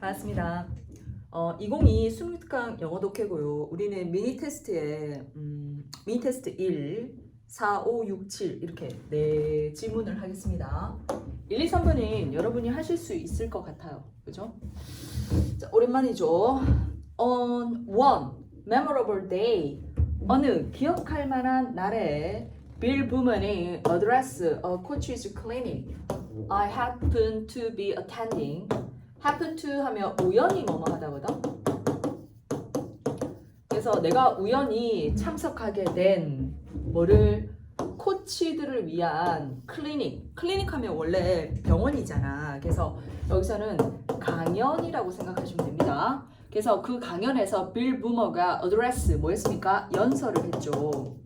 반갑습니다. 어, 2022 26강 영어 독해고요. 우리는 미니 테스트에 음, 미니 테스트 1, 4, 5, 6, 7 이렇게 네 질문을 하겠습니다. 1, 2, 3번은 여러분이 하실 수 있을 것 같아요. 그죠? 자, 오랜만이죠. On one memorable day 어느 기억할 만한 날에 빌 부먼이 address a coach's clinic I happen to be attending happen to 하면 우연히 뭐뭐 하다거든. 그래서 내가 우연히 참석하게 된 뭐를 코치들을 위한 클리닉. 클리닉 하면 원래 병원이잖아. 그래서 여기서는 강연이라고 생각하시면 됩니다. 그래서 그 강연에서 빌 부머가 address 뭐였습니까? 연설을 했죠.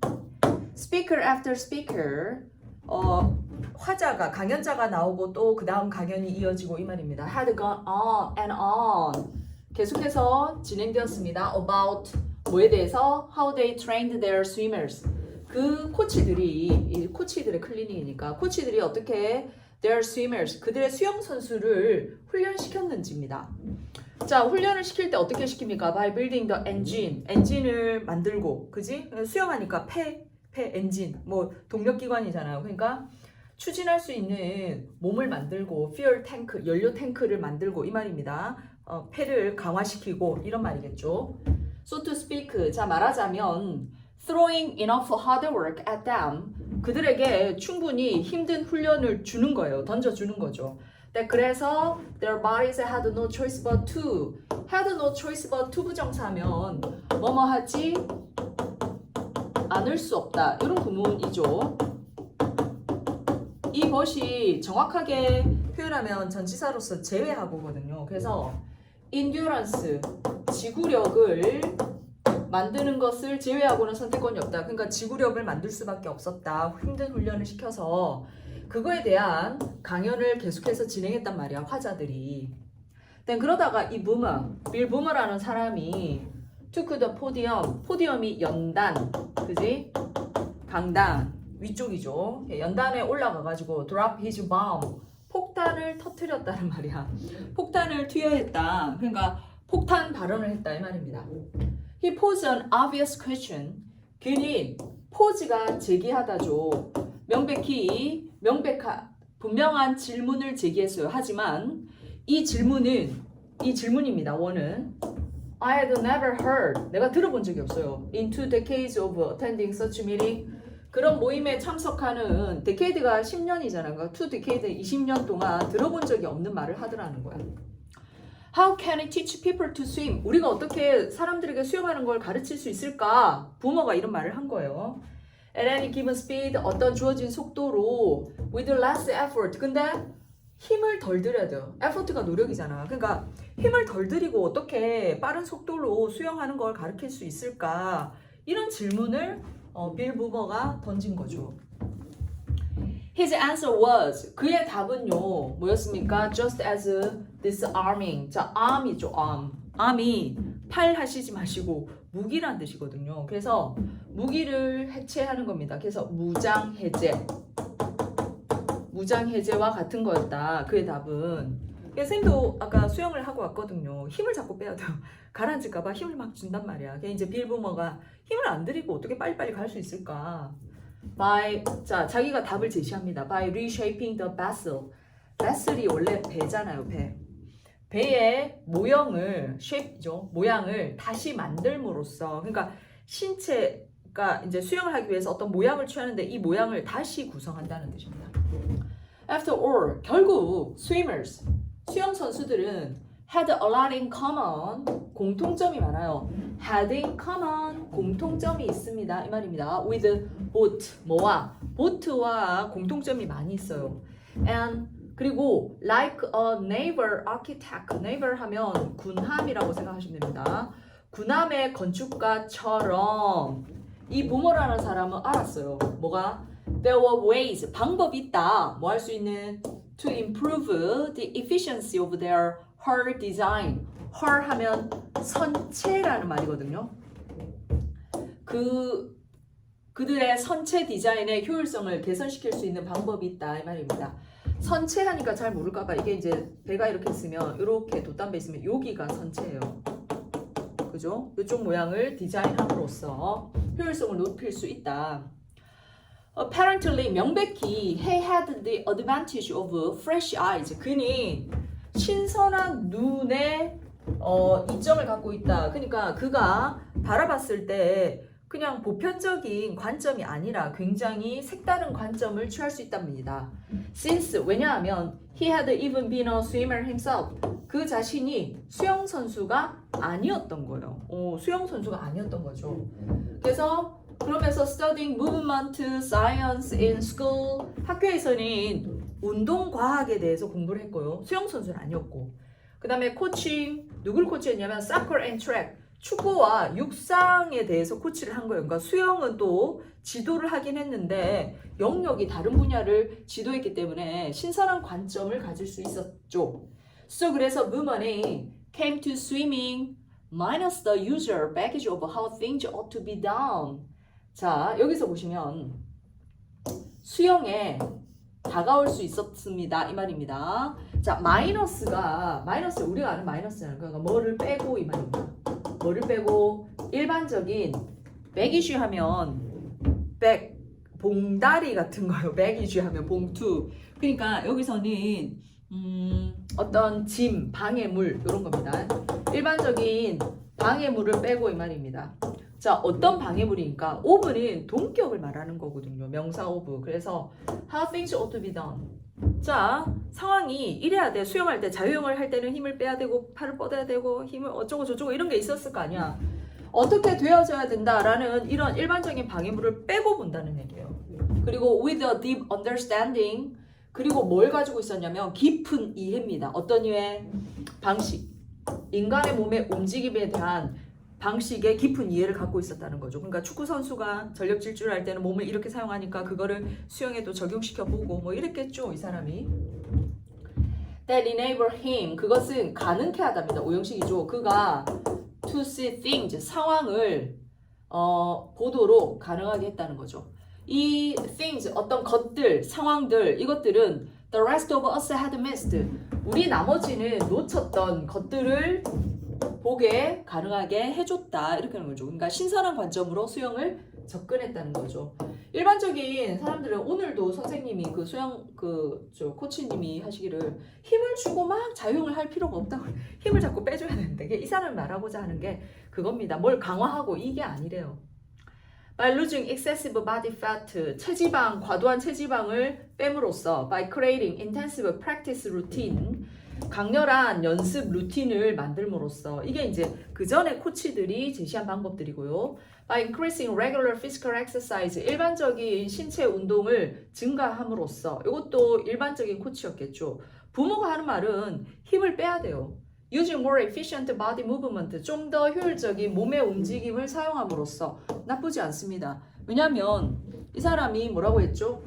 Speaker after speaker. 어, 화자가 강연자가 나오고 또 그 다음 강연이 이어지고 이 말입니다. had gone on and on 계속해서 진행되었습니다. about 뭐에 대해서 how they trained their swimmers 그 코치들이 이 코치들의 클리닉이니까 코치들이 어떻게 their swimmers 그들의 수영 선수를 훈련시켰는지입니다. 자 훈련을 시킬 때 어떻게 시킵니까? by building the engine 엔진을 만들고 그지? 수영하니까 폐, 폐 엔진 뭐 동력기관이잖아요. 그러니까 추진할 수 있는 몸을 만들고 fuel 탱크, 연료 탱크를 만들고 이 말입니다. 어, 폐를 강화시키고 이런 말이겠죠. So to speak, 자 말하자면 throwing enough hard work at them 그들에게 충분히 힘든 훈련을 주는 거예요. 던져주는 거죠. 네, 그래서 their bodies had no choice but to had no choice but to 부정사면 뭐뭐 하지 않을 수 없다 이런 구문이죠. 이 것이 정확하게 표현하면 전치사로서 제외하고거든요. 그래서 endurance 지구력을 만드는 것을 제외하고는 선택권이 없다. 그러니까 지구력을 만들 수밖에 없었다. 힘든 훈련을 시켜서 그거에 대한 강연을 계속해서 진행했단 말이야. 화자들이. then 그러다가 이 부머, 빌 부머라는 사람이 the podium, 포디엄이 연단, 그지? 강단 위쪽이죠. 연단에 올라가가지고 drop his bomb, 폭탄을 터트렸다는 말이야. 폭탄을 투여했다. 그러니까 폭탄 발언을 했다 이 말입니다. He posed an obvious question. 그는 포즈가 제기하다죠. 명백히 명백한 분명한 질문을 제기했어요. 하지만 이 질문은 이 질문입니다. 원은 I had never heard. 내가 들어본 적이 없어요. In two decades of attending such meeting. 그런 모임에 참석하는 데케이드가 10년이잖아. 그러니까 two decade 20년 동안 들어본 적이 없는 말을 하더라는 거야. How can I teach people to swim? 우리가 어떻게 사람들에게 수영하는 걸 가르칠 수 있을까? 부모가 이런 말을 한 거예요. At any given speed, 어떤 주어진 속도로 with less effort. 근데 힘을 덜 들여야 돼요. effort가 노력이잖아. 그러니까 힘을 덜 들이고 어떻게 빠른 속도로 수영하는 걸 가르칠 수 있을까? 이런 질문을 어, 빌 부버가 던진 거죠. His answer was 그의 답은요 뭐였습니까? Just as disarming. 자, arm이죠, arm. arm이 팔 하시지 마시고 무기란 뜻이거든요. 그래서 무기를 해체하는 겁니다. 그래서 무장 해제. 무장 해제와 같은 거였다. 그의 답은. 선생님도 아까 수영을 하고 왔거든요. 힘을 자꾸 빼야 돼요. 가라앉을까봐 힘을 막 준단 말이야. 그냥 이제 빌부머가 힘을 안 들이고 어떻게 빨리빨리 갈 수 있을까? By 자 자기가 답을 제시합니다. By reshaping the vessel. vessel이 원래 배잖아요, 배. 배의 모형을 shape죠, 모양을 다시 만들므로써 그러니까 신체가 이제 수영을 하기 위해서 어떤 모양을 취하는데 이 모양을 다시 구성한다는 뜻입니다. After all, 결국 swimmers 수영 선수들은 had a lot in common 공통점이 많아요. had in common 공통점이 있습니다. 이 말입니다. with boat 뭐와 보트와 공통점이 많이 있어요. and 그리고 like a naval architect naval 하면 군함이라고 생각하시면 됩니다. 군함의 건축가처럼 이 부모라는 사람은 알았어요. 뭐가 there were ways 방법이 있다. 뭐 할 수 있는 to improve the efficiency of their hull design. hull 하면 선체라는 말이거든요. 그 그들의 선체 디자인의 효율성을 개선시킬 수 있는 방법이 있다 이 말입니다. 선체 하니까 잘 모를까 봐 이게 이제 배가 이렇게 있으면 이렇게 돛담배 있으면 여기가 선체예요. 그죠? 이쪽 모양을 디자인함으로써 효율성을 높일 수 있다. Apparently 명백히 he had the advantage of fresh eyes. 그는 신선한 눈에 어, 이점을 갖고 있다. 그러니까 그가 바라봤을 때 그냥 보편적인 관점이 아니라 굉장히 색다른 관점을 취할 수 있답니다. Since 왜냐하면 he had even been a swimmer himself. 그 자신이 수영 선수가 아니었던 거예요. 어, 수영 선수가 아니었던 거죠. 그래서 그러면서 studying movement science in school 학교에서는 운동 과학에 대해서 공부를 했고요. 수영 선수는 아니었고. 그다음에 코칭 누굴 코치했냐면 soccer and track 축구와 육상에 대해서 코치를 한 거예요. 그러니까 수영은 또 지도를 하긴 했는데 영역이 다른 분야를 지도했기 때문에 신선한 관점을 가질 수 있었죠. So 그래서 문헌이 came to swimming minus the usual baggage of how things ought to be done. 자 여기서 보시면 수영에 다가올 수 있었습니다 이 말입니다. 자 마이너스가 마이너스 우리가 아는 마이너스는 그러니까 뭐를 빼고 이 말입니다. 뭐를 빼고 일반적인 백이슈 하면 백 봉다리 같은 거요. 백이슈 하면 봉투. 그러니까 여기서는 음, 어떤 짐, 방해물 이런 겁니다. 일반적인 방해물을 빼고 이 말입니다. 자, 어떤 방해물이니까 오브는 동격을 말하는 거거든요. 명사 오브. 그래서 how things ought to be done. 자, 상황이 이래야 돼. 수영할 때 자유형을 할 때는 힘을 빼야 되고 팔을 뻗어야 되고 힘을 어쩌고 저쩌고 이런 게 있었을 거 아니야. 어떻게 되어져야 된다라는 이런 일반적인 방해물을 빼고 본다는 얘기예요. 그리고 with a deep understanding 그리고 뭘 가지고 있었냐면 깊은 이해입니다. 어떤 이해? 방식. 인간의 몸의 움직임에 대한 방식의 깊은 이해를 갖고 있었다는 거죠. 그러니까 축구 선수가 전력 질주를 할 때는 몸을 이렇게 사용하니까 그거를 수영에도 적용시켜 보고 뭐 이랬겠죠, 이 사람이. That enable him 그것은 가능케 하답니다. 오형식이죠. 그가 to see things 상황을 어, 보도록 가능하게 했다는 거죠. 이 things 어떤 것들, 상황들 이것들은 the rest of us had missed. 우리 나머지는 놓쳤던 것들을 보게 가능하게 해줬다 이렇게 하는 거죠. 그러니까 신선한 관점으로 수영을 접근했다는 거죠. 일반적인 사람들은 오늘도 선생님이 그 수영 그 저 코치님이 하시기를 힘을 주고 막 자유형을 할 필요가 없다고 힘을 자꾸 빼줘야 되는데 이 사람을 말하고자 하는 게 그겁니다. 뭘 강화하고 이게 아니래요. By losing excessive body fat, 체지방, 과도한 체지방을 뺨으로써 by creating intensive practice routine, 강렬한 연습 루틴을 만들므로써 이게 이제 그 전에 코치들이 제시한 방법들이고요. By increasing regular physical exercise, 일반적인 신체 운동을 증가함으로써 이것도 일반적인 코치였겠죠. 부모가 하는 말은 힘을 빼야 돼요. Using more efficient body movement, 좀 더 효율적인 몸의 움직임을 사용함으로써 나쁘지 않습니다. 왜냐하면 이 사람이 뭐라고 했죠?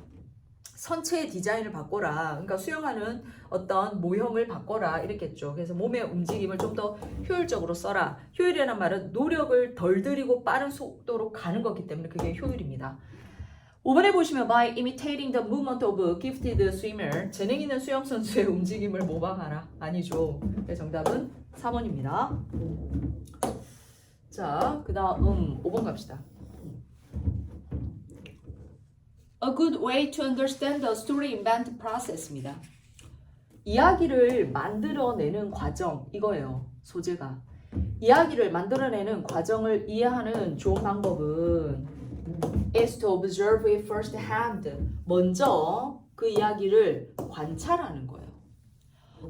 선체의 디자인을 바꿔라. 그러니까 수영하는 어떤 모형을 바꿔라. 이랬겠죠. 그래서 몸의 움직임을 좀 더 효율적으로 써라. 효율이라는 말은 노력을 덜 들이고 빠른 속도로 가는 거기 때문에 그게 효율입니다. 5번에 보시면 by imitating the movement of gifted swimmer 재능 있는 수영 선수의 움직임을 모방하라 아니죠. 네, 정답은 3번입니다. 자, 그 다음 5번 갑시다. A good way to understand the story invent process입니다. 이야기를 만들어내는 과정 이거예요. 소재가 이야기를 만들어내는 과정을 이해하는 좋은 방법은 is to observe it first hand. 먼저 그 이야기를 관찰하는 거예요.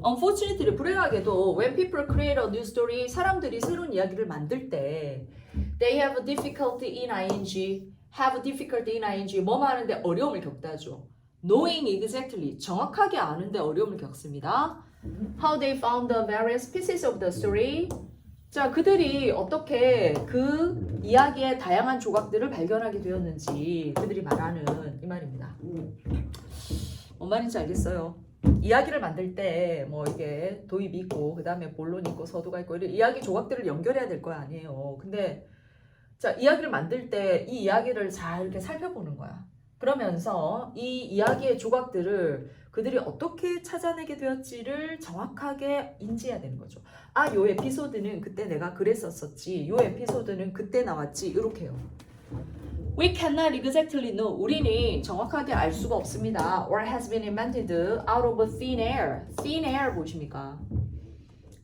Unfortunately, 불행하게도 when people create a new story, 사람들이 새로운 이야기를 만들 때 they have difficulty in ing, have difficulty in ing, 뭐 하는데 어려움을 겪다죠. Knowing exactly, 정확하게 아는데 어려움을 겪습니다. How they found the various pieces of the story. 자, 그들이 어떻게 그 이야기의 다양한 조각들을 발견하게 되었는지 그들이 말하는 이 말입니다. 뭔 말인지 알겠어요. 이야기를 만들 때 뭐 이게 도입이 있고 그 다음에 본론이 있고 서두가 있고 이런 이야기 조각들을 연결해야 될 거 아니에요. 근데 자 이야기를 만들 때 이 이야기를 잘 이렇게 살펴보는 거야. 그러면서 이 이야기의 조각들을 그들이 어떻게 찾아내게 되었지를 정확하게 인지해야 되는 거죠. 아, 요 에피소드는 그때 내가 그랬었었지. 요 에피소드는 그때 나왔지. 이렇게요. We cannot exactly know. 우리는 정확하게 알 수가 없습니다. Or has been invented out of thin air. Thin air 보십니까?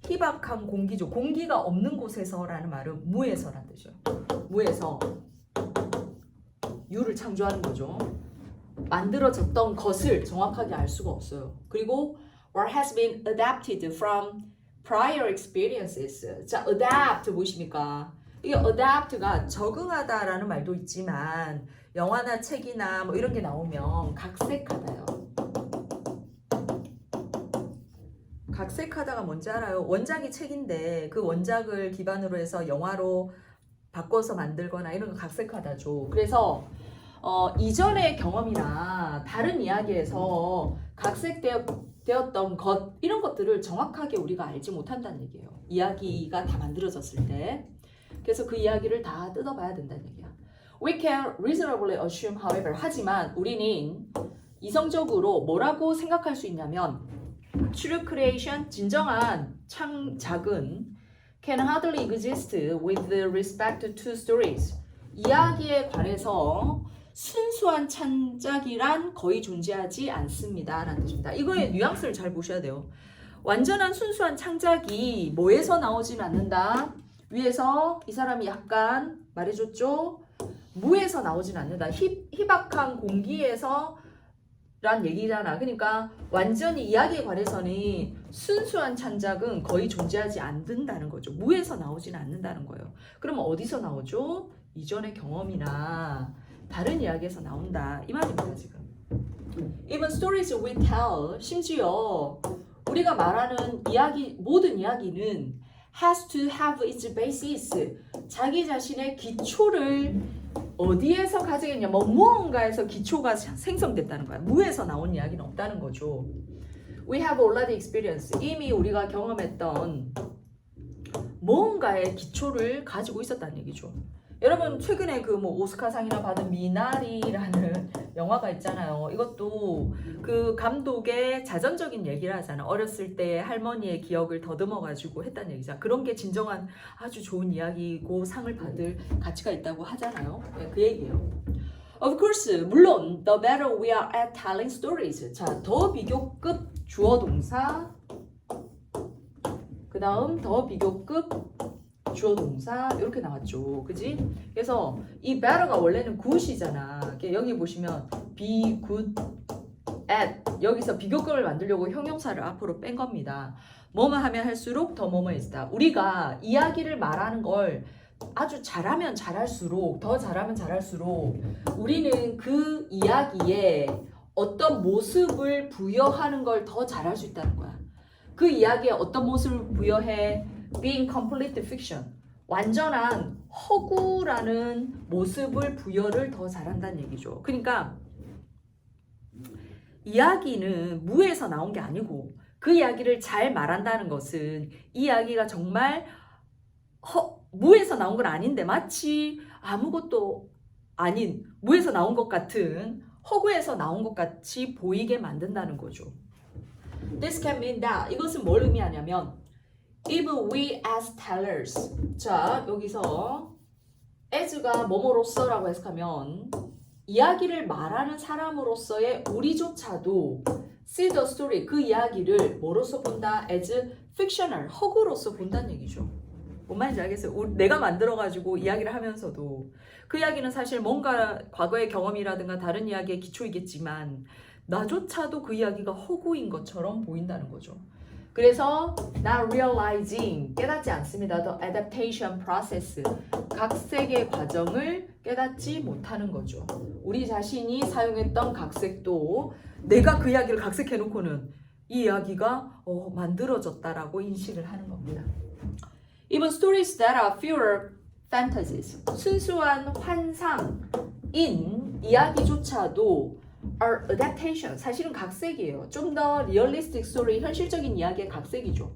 희박한 공기죠. 공기가 없는 곳에서라는 말은 무에서라는 뜻이죠. 무에서 유를 창조하는 거죠. 만들어졌던 것을 정확하게 알 수가 없어요. 그리고 or has been adapted from prior experiences. 자, adapt 보십니까? 이게 adapt가 적응하다라는 말도 있지만 영화나 책이나 뭐 이런 게 나오면 각색하다요. 각색하다가 뭔지 알아요? 원작이 책인데 그 원작을 기반으로 해서 영화로 바꿔서 만들거나 이런 거 각색하다죠. 그래서 어, 이전의 경험이나 다른 이야기에서 각색되었던 것 이런 것들을 정확하게 우리가 알지 못한다는 얘기예요. 이야기가 다 만들어졌을 때. 그래서 그 이야기를 다 뜯어봐야 된다는 얘기야. We can reasonably assume, however, 하지만 우리는 이성적으로 뭐라고 생각할 수 있냐면 true creation, 진정한 창작은 can hardly exist with respect to stories. 이야기에 관해서 순수한 창작이란 거의 존재하지 않습니다. 라는 뜻입니다. 이거의 뉘앙스를 잘 보셔야 돼요. 완전한 순수한 창작이 뭐에서 나오진 않는다. 위에서 이 사람이 약간 말해줬죠. 무에서 나오진 않는다. 희, 희박한 공기에서 란 얘기잖아. 그러니까 완전히 이야기에 관해서는 순수한 창작은 거의 존재하지 않는다는 거죠. 무에서 나오지는 않는다는 거예요. 그러면 어디서 나오죠? 이전의 경험이나 다른 이야기에서 나온다. 이 말입니다, 지금. Even stories we tell, 심지어 우리가 말하는 이야기, 모든 이야기는 has to have its basis. 자기 자신의 기초를 어디에서 가지겠냐? 뭐 무언가에서 기초가 생성됐다는 거야. 무에서 나온 이야기는 없다는 거죠. We have already experienced. 이미 우리가 경험했던 무언가의 기초를 가지고 있었다는 얘기죠. 여러분 최근에 그 뭐 오스카상이나 받은 미나리라는 영화가 있잖아요. 이것도 그 감독의 자전적인 얘기를 하잖아. 어렸을 때 할머니의 기억을 더듬어 가지고 했다는 얘기죠. 그런 게 진정한 아주 좋은 이야기고 상을 받을 가치가 있다고 하잖아요. 네, 그 얘기예요. Of course, 물론 the better we are at telling stories. 자, 더 비교급 주어 동사. 그 다음 더 비교급 주어 동사 이렇게 나왔죠. 그지? 그래서 이 better가 원래는 good이잖아. 여기 보시면 be good at 여기서 비교급을 만들려고 형용사를 앞으로 뺀 겁니다. 뭐뭐 하면 할수록 더 뭐뭐해지다. 우리가 이야기를 말하는 걸 아주 잘하면 잘할수록 더 잘하면 잘할수록 우리는 그 이야기에 어떤 모습을 부여하는 걸 더 잘할 수 있다는 거야. 그 이야기에 어떤 모습을 부여해? Being complete fiction. 완전한 허구라는 모습을 부여를 더 잘한다는 얘기죠. 그러니까 이야기는 무에서 나온 게 아니고 그 이야기를 잘 말한다는 것은 이 이야기가 정말 허, 무에서 나온 건 아닌데 마치 아무것도 아닌 무에서 나온 것 같은 허구에서 나온 것 같이 보이게 만든다는 거죠. This can mean that 이것은 뭘 의미하냐면 Even we as tellers. 자, 여기서 as가 뭐뭐로서라고 해석하면 이야기를 말하는 사람으로서의 우리조차도 see the story 그 이야기를 뭐로서 본다 as fictional 허구로서 본다는 얘기죠. 뭔 말인지 알겠어요? 내가 만들어가지고 이야기를 하면서도 그 이야기는 사실 뭔가 과거의 경험이라든가 다른 이야기의 기초이겠지만 나조차도 그 이야기가 허구인 것처럼 보인다는 거죠. 그래서 not realizing 깨닫지 않습니다. The adaptation process 각색의 과정을 깨닫지 못하는 거죠. 우리 자신이 사용했던 각색도 내가 그 이야기를 각색해 놓고는 이 이야기가 어, 만들어졌다라고 인식을 하는 겁니다. Even stories that are pure fantasies 순수한 환상인 이야기조차도 are adaptation 사실은 각색이에요. 좀더 realistic story 현실적인 이야기의 각색이죠.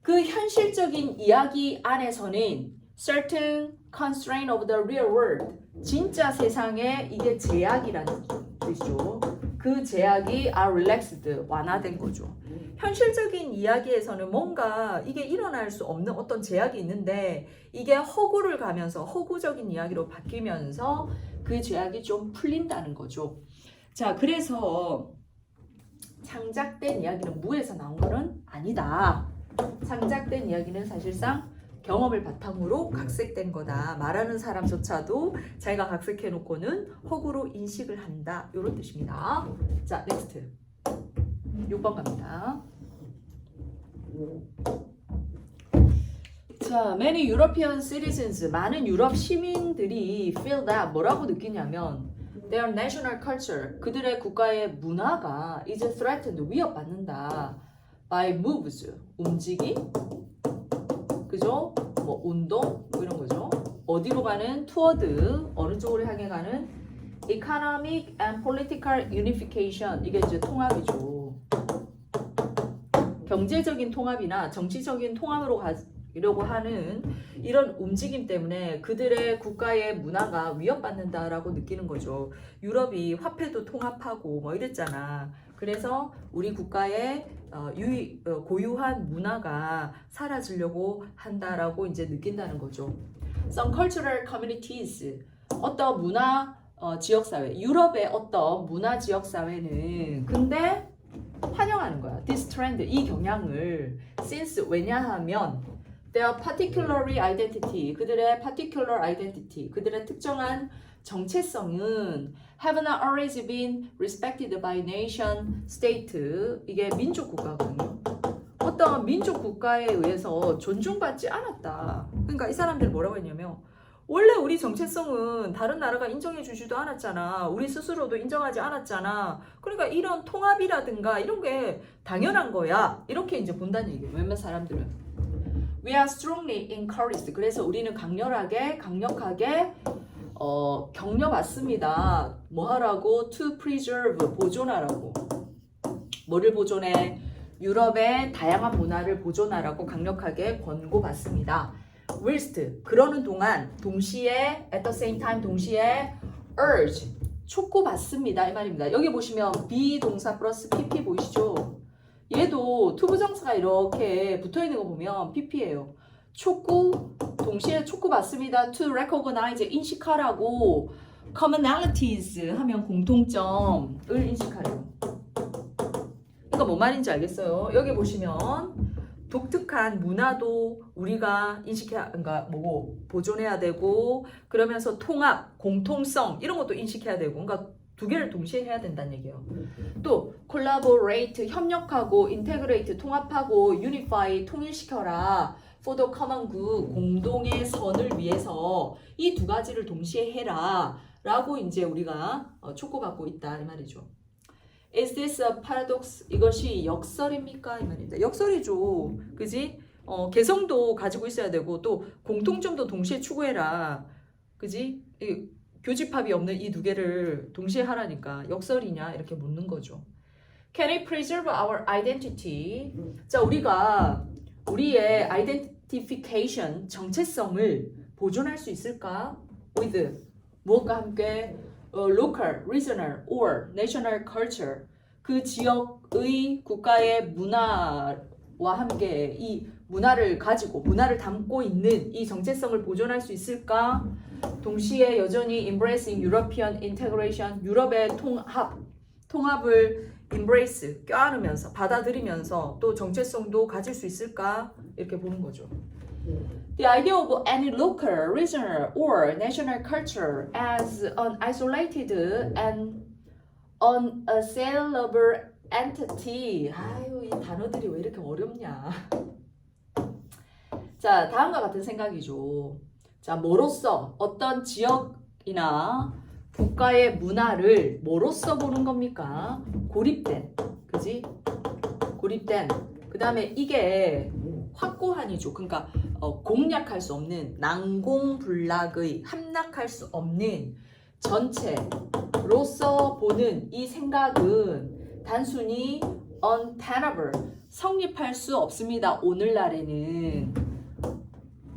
그 현실적인 이야기 안에서는 certain constraint of the real world 진짜 세상에 이게 제약이라는 뜻이죠. 그 제약이 are relaxed 완화된 거죠. 현실적인 이야기에서는 뭔가 이게 일어날 수 없는 어떤 제약이 있는데 이게 허구를 가면서 허구적인 이야기로 바뀌면서 그 제약이 좀 풀린다는 거죠. 자, 그래서 창작된 이야기는 무에서 나온 거는 아니다. 창작된 이야기는 사실상 경험을 바탕으로 각색된 거다. 말하는 사람조차도 자기가 각색해 놓고는 허구로 인식을 한다. 이런 뜻입니다. 자, 넥스트. 6번 갑니다. 자, many European citizens, 많은 유럽 시민들이 feel that 뭐라고 느끼냐면 their national culture, 그들의 국가의 문화가 is threatened, 위협받는다 by moves, 움직임, 그죠? 뭐 운동 뭐 이런 거죠. 어디로 가는 toward 어느 쪽으로 향해 가는 economic and political unification 이게 이제 통합이죠. 경제적인 통합이나 정치적인 통합으로 가 려고 하는 이런 움직임 때문에 그들의 국가의 문화가 위협받는다라고 느끼는 거죠. 유럽이 화폐도 통합하고 뭐 이랬잖아. 그래서 우리 국가의 어, 유이, 어, 고유한 문화가 사라지려고 한다라고 이제 느낀다는 거죠. Some cultural communities 어떤 문화 어, 지역 사회, 유럽의 어떤 문화 지역 사회는 근데 환영하는 거야. This trend 이 경향을 since 왜냐하면 their particularly identity 그들의 particular identity 그들의 특정한 정체성은 have not always been respected by nation, state 이게 민족 국가거든요. 어떤 민족 국가에 의해서 존중받지 않았다. 그러니까 이 사람들 뭐라고 했냐면 원래 우리 정체성은 다른 나라가 인정해 주지도 않았잖아. 우리 스스로도 인정하지 않았잖아. 그러니까 이런 통합이라든가 이런 게 당연한 거야. 이렇게 이제 본다는 얘기예요. 몇몇 사람들은. We are strongly encouraged. 그래서 우리는 강렬하게, 강력하게 어, 격려받습니다. 뭐 하라고? To preserve, 보존하라고. 뭐를 보존해? 유럽의 다양한 문화를 보존하라고 강력하게 권고받습니다. whilst, 그러는 동안, 동시에, at the same time, 동시에 urge, 촉구받습니다. 이 말입니다. 여기 보시면 비동사 플러스 pp 보이시죠? 얘도 투부정사가 이렇게 붙어 있는 거 보면 pp예요. 촉구, 동시에 촉구받습니다. To recognize, 인식하라고. commonalities 하면 공통점을 인식하래요. 그러니까 뭔 말인지 알겠어요? 여기 보시면 독특한 문화도 우리가 인식해야, 그러니까 뭐고 보존해야 되고 그러면서 통합, 공통성 이런 것도 인식해야 되고, 그러니까 두 개를 동시에 해야 된다는 얘기예요. 또 collaborate, 협력하고 integrate, 통합하고 unify, 통일시켜라. for the 공동의 선을 위해서 이 두 가지를 동시에 해라. 라고 이제 우리가 어, 촉구받고 있다 이 말이죠. Is this a paradox? 이것이 역설입니까? 이 말입니다. 역설이죠. 그지? 어, 개성도 가지고 있어야 되고 또 공통점도 동시에 추구해라. 그지? 이, 교집합이 없는 이 두 개를 동시에 하라니까 역설이냐 이렇게 묻는 거죠. Can we preserve our identity? 자, 우리가 우리의 identification 정체성을 보존할 수 있을까? With 무엇과 함께 어, local, regional, or national culture 그 지역의 국가의 문화와 함께 이 문화를 가지고 문화를 담고 있는 이 정체성을 보존할 수 있을까? 동시에 여전히 embracing European integration, 유럽의 통합, 통합을 embrace, 껴안으면서 받아들이면서 또 정체성도 가질 수 있을까? 이렇게 보는 거죠. The idea of any local, regional, or national culture as an isolated and unassailable entity. 아유, 이 단어들이 왜 이렇게 어렵냐. 자, 다음과 같은 생각이죠. 자, 뭐로서 어떤 지역이나 국가의 문화를 뭐로서 보는 겁니까? 고립된, 그지? 고립된. 그 다음에 이게 확고한이죠. 그러니까 어, 공략할 수 없는 난공불락의 함락할 수 없는 전체로서 보는 이 생각은 단순히 untenable 성립할 수 없습니다. 오늘날에는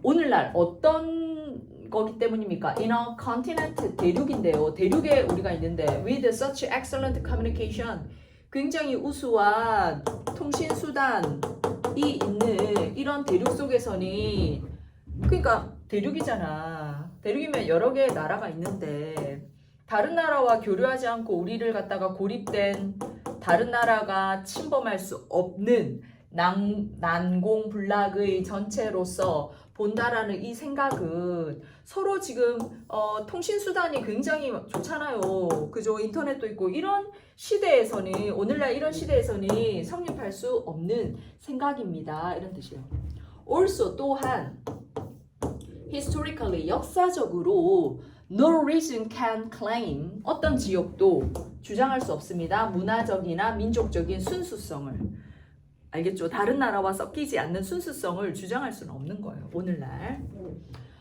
오늘날 어떤 거기 때문입니까? In a continent 대륙인데요. 대륙에 우리가 있는데 with such excellent communication 굉장히 우수한 통신 수단이 있는 이런 대륙 속에서는 그러니까 대륙이잖아. 대륙이면 여러 개의 나라가 있는데 다른 나라와 교류하지 않고 우리를 갖다가 고립된 다른 나라가 침범할 수 없는 난, 난공불락의 전체로서 본다라는 이 생각은 서로 지금 어, 통신 수단이 굉장히 좋잖아요. 그죠? 인터넷도 있고 이런 시대에서는 오늘날 이런 시대에서는 성립할 수 없는 생각입니다. 이런 뜻이에요. also 또한 historically 역사적으로 no region can claim 어떤 지역도 주장할 수 없습니다. 문화적이나 민족적인 순수성을 알겠죠? 다른 나라와 섞이지 않는 순수성을 주장할 수는 없는 거예요. 오늘날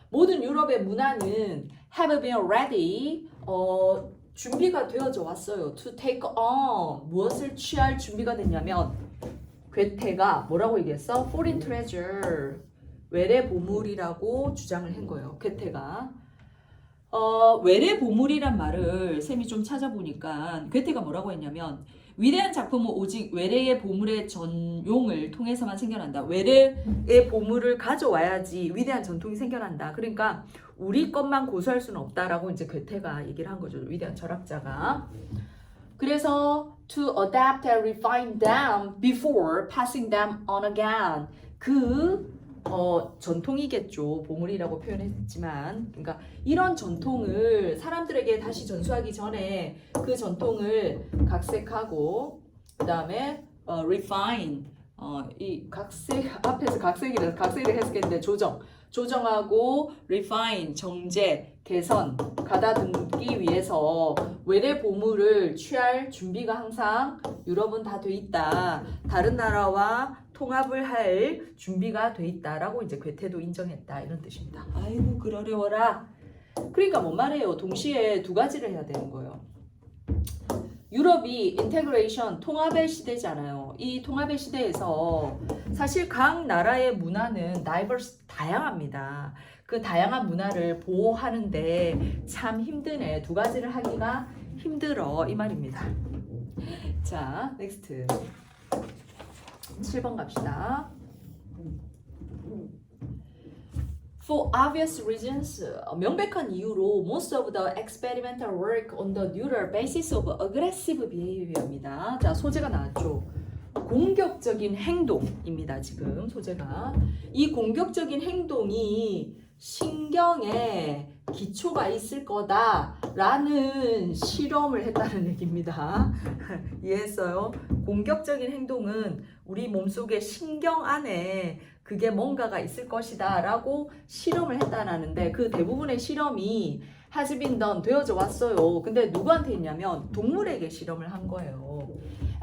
모든 유럽의 문화는 have been ready 어, 준비가 되어져 왔어요. to take on 무엇을 취할 준비가 됐냐면 괴테가 뭐라고 얘기했어? foreign treasure 외래 보물이라고 주장을 한 거예요. 괴테가 어, 외래 보물이란 말을 쌤이 좀 찾아보니까 괴테가 뭐라고 했냐면 위대한 작품은 오직 외래의 보물의 전용을 통해서만 생겨난다. 외래의 보물을 가져와야지 위대한 전통이 생겨난다. 그러니까 우리 것만 고수할 수는 없다라고 이제 괴테가 얘기를 한 거죠. 위대한 철학자가. 그래서 to adapt and refine them before passing them on again. 그 어, 전통이겠죠. 보물이라고 표현했지만, 그러니까 이런 전통을 사람들에게 다시 전수하기 전에 그 전통을 각색하고, 그 다음에 어, refine, 어, 이 각색 앞에서 각색이라 각색을 했었는데 조정, 조정하고 refine, 정제, 개선, 가다듬기 위해서 외래 보물을 취할 준비가 항상 유럽은 다 돼 있다. 다른 나라와 통합을 할 준비가 돼 있다라고 이제 괴테도 인정했다 이런 뜻입니다. 아이고 그러려워라. 그러니까 뭔 말이에요? 동시에 두 가지를 해야 되는 거예요. 유럽이 인테그레이션 통합의 시대잖아요. 이 통합의 시대에서 사실 각 나라의 문화는 다이버스 다양합니다. 그 다양한 문화를 보호하는데 참 힘드네. 두 가지를 하기가 힘들어 이 말입니다. 자, 넥스트. 7번 갑시다. For obvious reasons, 어, 명백한 이유로 most of the experimental work on the neural basis of aggressive behavior입니다. 자, 소재가 나왔죠. 공격적인 행동입니다. 지금 소재가 이 공격적인 행동이 신경에 기초가 있을 거다라는 실험을 했다는 얘기입니다. 이해했어요? 공격적인 행동은 우리 몸속의 신경 안에 그게 뭔가가 있을 것이다 라고 실험을 했다라는데 그 대부분의 실험이 done 되어져 왔어요. 근데 누구한테 했냐면 동물에게 실험을 한 거예요.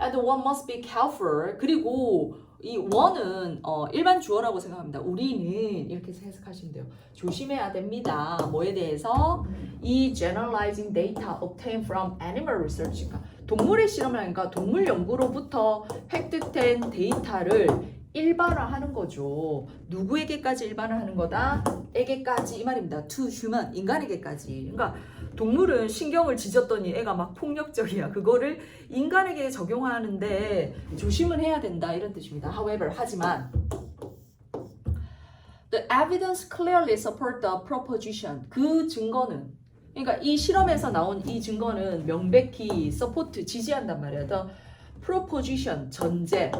And one must be careful. 그리고 이 one은 어, 일반 주어라고 생각합니다. 우리는 이렇게 해석하시면 돼요. 조심해야 됩니다. 뭐에 대해서? 이 generalizing data obtained from animal research. 그러니까 동물의 실험을 하니까 동물 연구로부터 획득된 데이터를 일반화하는 거죠. 누구에게까지 일반화하는 거다? 에게까지 이 말입니다. To human 인간에게까지. 그러니까 동물은 신경을 지졌더니 애가 막 폭력적이야. 그거를 인간에게 적용하는데 조심은 해야 된다 이런 뜻입니다. However 하지만 the evidence clearly support the proposition. 그 증거는 그러니까 이 실험에서 나온 이 증거는 명백히 support 지지한단 말이에요. The proposition 전제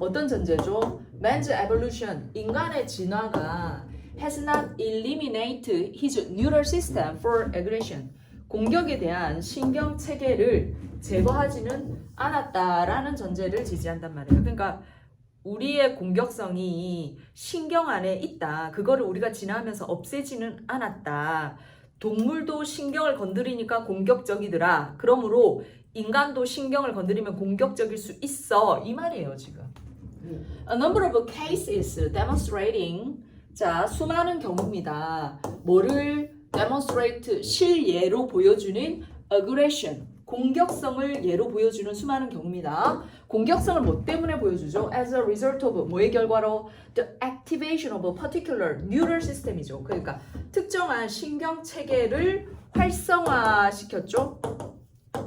어떤 전제죠? Man's evolution 인간의 진화가 has not eliminated his neural system for aggression 공격에 대한 신경 체계를 제거하지는 않았다라는 전제를 지지한단 말이에요. 그러니까 우리의 공격성이 신경 안에 있다. 그거를 우리가 지나면서 없애지는 않았다. 동물도 신경을 건드리니까 공격적이더라. 그러므로 인간도 신경을 건드리면 공격적일 수 있어. 이 말이에요, 지금. A number of cases demonstrating 자, 수많은 경우입니다. 뭐를 demonstrate 실예로 보여주는 aggression 공격성을 예로 보여주는 수많은 경우입니다. 공격성을 뭐 때문에 보여주죠? As a result of 뭐의 결과로 the activation of a particular neural system이죠. 그러니까 특정한 신경 체계를 활성화 시켰죠.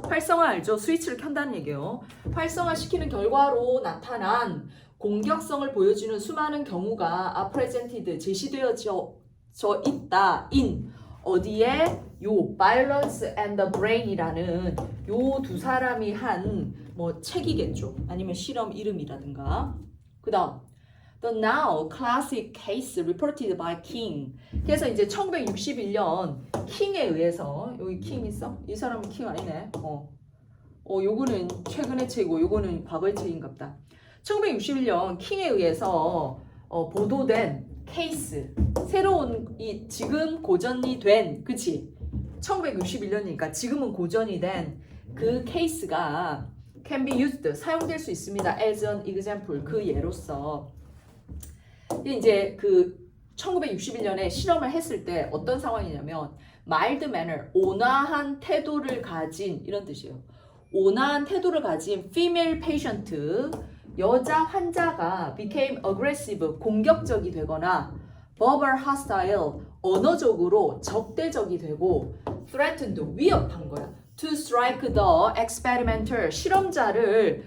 활성화 알죠? 스위치를 켠다는 얘기예요. 활성화 시키는 결과로 나타난 공격성을 보여주는 수많은 경우가 are presented 제시되어져 져 있다. in 어디에 요 balance and the brain이라는 요 두 사람이 한 뭐 책이겠죠. 아니면 실험 이름이라든가. 그다음 The now classic case reported by King. 그래서 이제 1161년 킹에 의해서 여기 킹 있어? 이 사람은 킹 아니네. 어. 어, 요거는 최근의 책이고 요거는 과거의 책인갑다. 1961년 킹에 의해서 어, 보도된 케이스. 새로운 이 지금 고전이 된 그치? 1961년이니까 지금은 고전이 된 그 케이스가 can be used 사용될 수 있습니다. As an example 그 예로서. 이제 그 1961년에 실험을 했을 때 어떤 상황이냐면 mild manner 온화한 태도를 가진 이런 뜻이에요. 온화한 태도를 가진 female patient 여자 환자가 became aggressive 공격적이 되거나 verbal hostile 언어적으로 적대적이 되고 threatened 위협한 거야 to strike the experimenter 실험자를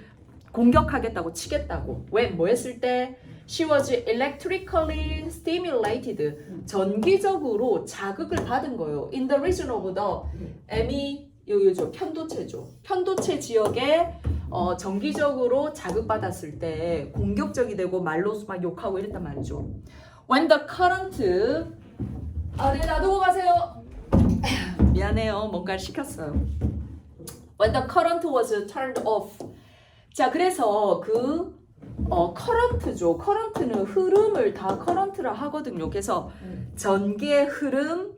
공격하겠다고 치겠다고 왜 뭐 했을 때 she was electrically stimulated 전기적으로 자극을 받은 거예요 in the region of the 에미 요요죠 편도체죠 편도체 지역에 어, 정기적으로 자극받았을 때 공격적이 되고 말로 막 욕하고 이랬단 말이죠. When the current 아, 네, 놔두고 가세요. 미안해요. 뭔가를 시켰어요. When the current was turned off. 자, 그래서 그 어, current죠. current는 흐름을 다 current라 하거든요. 그래서 전기의 흐름